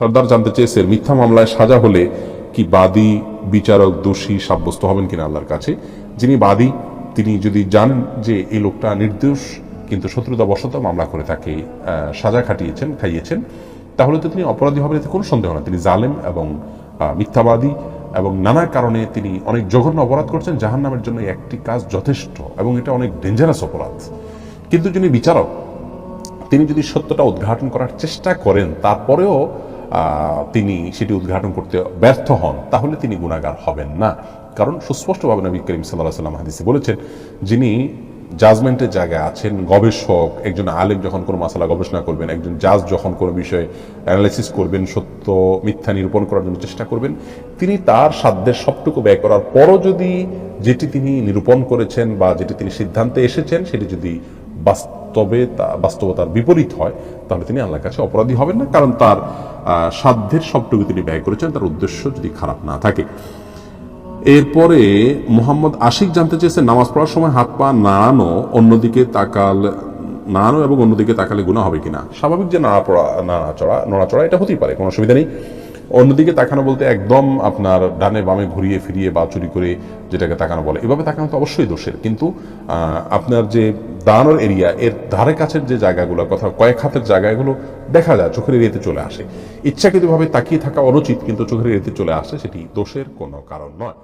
সর্দার জানতে চেয়েছেন মিথ্যা মামলায় সাজা হলে কি বাদী, বিচারক, দোষী সাব্যস্ত হবেন কিনা আল্লাহর কাছে? যিনি বাদী, তিনি যদি জানেন যে এই লোকটা নির্দোষ, কিন্তু শত্রুতা বশত মামলা করে তাকে সাজা খাটিয়েছেন, খাইয়েছেন, তাহলে তো তিনি অপরাধী হবেন এতে কোনো সন্দেহ না তিনি জালেম এবং মিথ্যাবাদী এবং নানা কারণে তিনি অনেক জঘন্য অপরাধ করছেন জাহান নামের জন্য একটি কাজ যথেষ্ট এবং এটা অনেক ডেঞ্জারাস অপরাধ। কিন্তু যিনি বিচারক, তিনি যদি সত্যটা উদ্ঘাটন করার চেষ্টা করেন, তারপরেও তিনি সেটি উদ্ঘাটন করতে ব্যর্থ হন, তাহলে তিনি গুণাগার হবেন না। কারণ সুস্পষ্টভাবে নবী করিম সাল্লাহ সাল্লাম হাদিসে বলেছেন, যিনি জাজমেন্টের জায়গায় আছেন, গবেষক, একজন আলেম যখন কোনো মাসালা গবেষণা করবেন, একজন জাজ যখন কোনো বিষয়ে অ্যানালাইসিস করবেন, সত্য, মিথ্যা নিরূপণ করার জন্য চেষ্টা করবেন, তিনি তার সাধ্যের সবটুকু ব্যয় করার পরও যদি যেটি তিনি নিরূপণ করেছেন বা যেটি তিনি সিদ্ধান্তে এসেছেন, সেটি যদি বাস্তবে তা- বাস্তবতার বিপরীত হয়, তাহলে তিনি আল্লাহর কাছে অপরাধী হবেন না। কারণ তার সাধ্যের সবটুকু তিনি ব্যয় করেছেন, তার উদ্দেশ্য যদি খারাপ না থাকে। এরপরে মোহাম্মদ আশিক জানতে চেয়েছেন, নামাজ পড়ার সময় হাত পা নাড়ানো অন্যদিকে তাকাল, নাড়ানো এবং অন্যদিকে তাকালে গুণা হবে কিনা? স্বাভাবিক যে নাড়াপড়া নাড়াচড়া নড়াচড়া এটা হতেই পারে, কোনো অসুবিধা নেই। অন্যদিকে তাকানো বলতে একদম আপনার ডানে বামে ঘুরিয়ে ফিরিয়ে বা চুরি করে যেটাকে তাকানো বলে। এভাবে তাকানো তো অবশ্যই দোষের, কিন্তু আপনার যে দাঁড়ানোর এরিয়া, এর ধারে কাছের যে জায়গাগুলো কথা, কয়েক হাতের জায়গাগুলো দেখা যায়, চোখের এরিয়াতে চলে আসে। ইচ্ছাকৃতভাবে তাকিয়ে থাকা অনুচিত, কিন্তু চোখের এরিয়াতে চলে আসে, সেটি দোষের কোনো কারণ নয়।